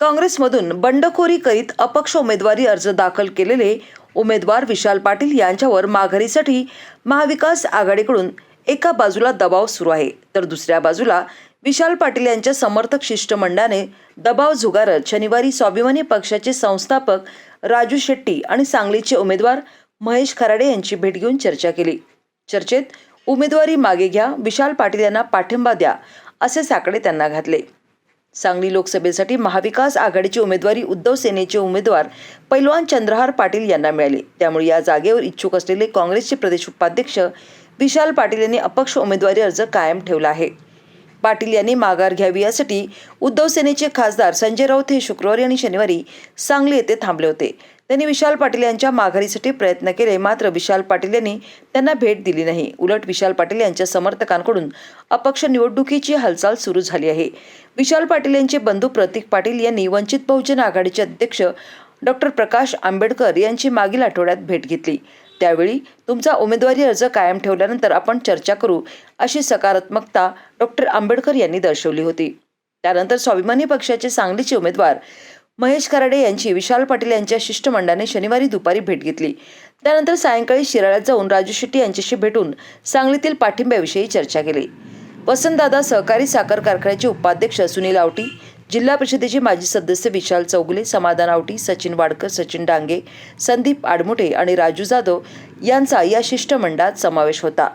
काँग्रेसमधून बंडखोरी करीत अपक्ष उमेदवारी अर्ज दाखल केलेले उमेदवार विशाल पाटील यांच्यावर माघारीसाठी महाविकास आघाडीकडून एका बाजूला दबाव सुरू आहे. तर दुसऱ्या बाजूला विशाल पाटील यांच्या समर्थक शिष्टमंडळाने दबाव झुगारत शनिवारी स्वाभिमानी पक्षाचे संस्थापक राजू शेट्टी आणि सांगलीचे उमेदवार महेश खराडे यांची भेट घेऊन चर्चा केली. चर्चेत उमेदवारी मागे घ्या विशाल पाटील यांना पाठिंबा द्या असे साकडे त्यांना घातले. सांगली लोकसभेसाठी महाविकास आघाडीची उमेदवारी उद्धव सेनेचे उमेदवार पैलवान चंद्रहार पाटील यांना मिळाली. त्यामुळे या जागेवर इच्छुक असलेले काँग्रेसचे प्रदेश उपाध्यक्ष विशाल पाटील यांनी अपक्ष उमेदवारी अर्ज कायम ठेवला आहे. पाटील यांनी माघार घ्यावी यासाठी उद्धव सेनेचे खासदार संजय राऊत हे शुक्रवारी आणि शनिवारी सांगली येथे थांबले होते. त्यांनी विशाल पाटील यांच्या माघारीसाठी प्रयत्न केले मात्र विशाल पाटील यांनी त्यांना भेट दिली नाही. उलट विशाल पाटील यांच्या समर्थकांकडून अपक्ष निवडणुकीची हालचाल सुरू झाली आहे. विशाल पाटील यांचे बंधू प्रतीक पाटील यांनी वंचित बहुजन आघाडीचे अध्यक्ष डॉक्टर प्रकाश आंबेडकर यांची मागील आठवड्यात भेट घेतली. त्यावेळी तुमचा उमेदवारी अर्ज कायम ठेवल्यानंतर आपण चर्चा करू अशी सकारात्मकता डॉक्टर आंबेडकर यांनी दर्शवली होती. त्यानंतर स्वाभिमानी पक्षाचे सांगलीचे उमेदवार महेश खराडे यांची विशाल पाटील यांच्या शिष्टमंडळाने शनिवारी दुपारी भेट घेतली. त्यानंतर सायंकाळी शिराळ्यात जाऊन राजू शेट्टी यांच्याशी भेटून सांगलीतील पाठिंब्याविषयी चर्चा केली. वसंतदादा सहकारी साखर कारखान्याचे उपाध्यक्ष सुनील आवटी जिल्हा परिषदेचे माजी सदस्य विशाल चौगुले समाधान आवटी सचिन वाडकर सचिन डांगे संदीप आडमुठे आणि राजू जाधव यांचा या शिष्टमंडळात समावेश होता.